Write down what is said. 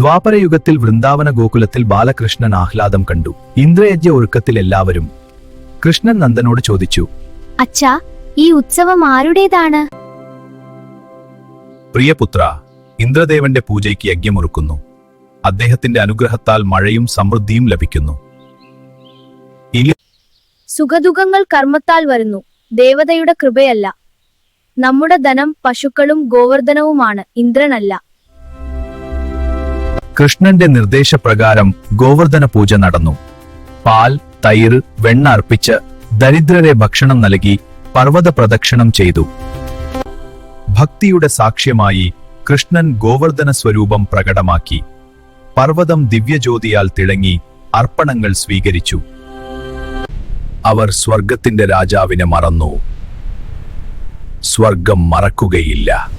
ദ്വാപരയുഗത്തിൽ വൃന്ദാവന ഗോകുലത്തിൽ ബാലകൃഷ്ണൻ ആഹ്ലാദം കണ്ടു. ഇന്ദ്രയജ്ഞ ഒഴുക്കത്തിൽ എല്ലാവരും കൃഷ്ണൻ നന്ദനോട് ചോദിച്ചു അച്ഛാ ഈ ഉത്സവം ആരുടേതാണ്? പ്രിയപുത്ര ഇന്ദ്രദേവന്റെ പൂജയ്ക്ക് യജ്ഞമൊരുക്കുന്നു. അദ്ദേഹത്തിന്റെ അനുഗ്രഹത്താൽ മഴയും സമൃദ്ധിയും ലഭിക്കുന്നു. സുഖദുഃഖങ്ങൾ കർമ്മത്താൽ വരുന്നു. ദേവതയുടെ കൃപയല്ല. നമ്മുടെ ധനം പശുക്കളും ഗോവർദ്ധനവുമാണ്. ഇന്ദ്രനല്ല. കൃഷ്ണന്റെ നിർദ്ദേശപ്രകാരം ഗോവർദ്ധന പൂജ നടന്നു. പാൽ തൈര് വെണ്ണ അർപ്പിച്ച് ദരിദ്രരെ ഭക്ഷണം നൽകി പർവത പ്രദക്ഷിണം ചെയ്തു. ഭക്തിയുടെ സാക്ഷ്യമായി കൃഷ്ണൻ ഗോവർദ്ധന സ്വരൂപം പ്രകടമാക്കി. പർവതം ദിവ്യജ്യോതിയാൽ തിളങ്ങി അർപ്പണങ്ങൾ സ്വീകരിച്ചു. അവർ സ്വർഗത്തിന്റെ രാജാവിനെ മറന്നു. സ്വർഗം മറക്കുകയില്ല.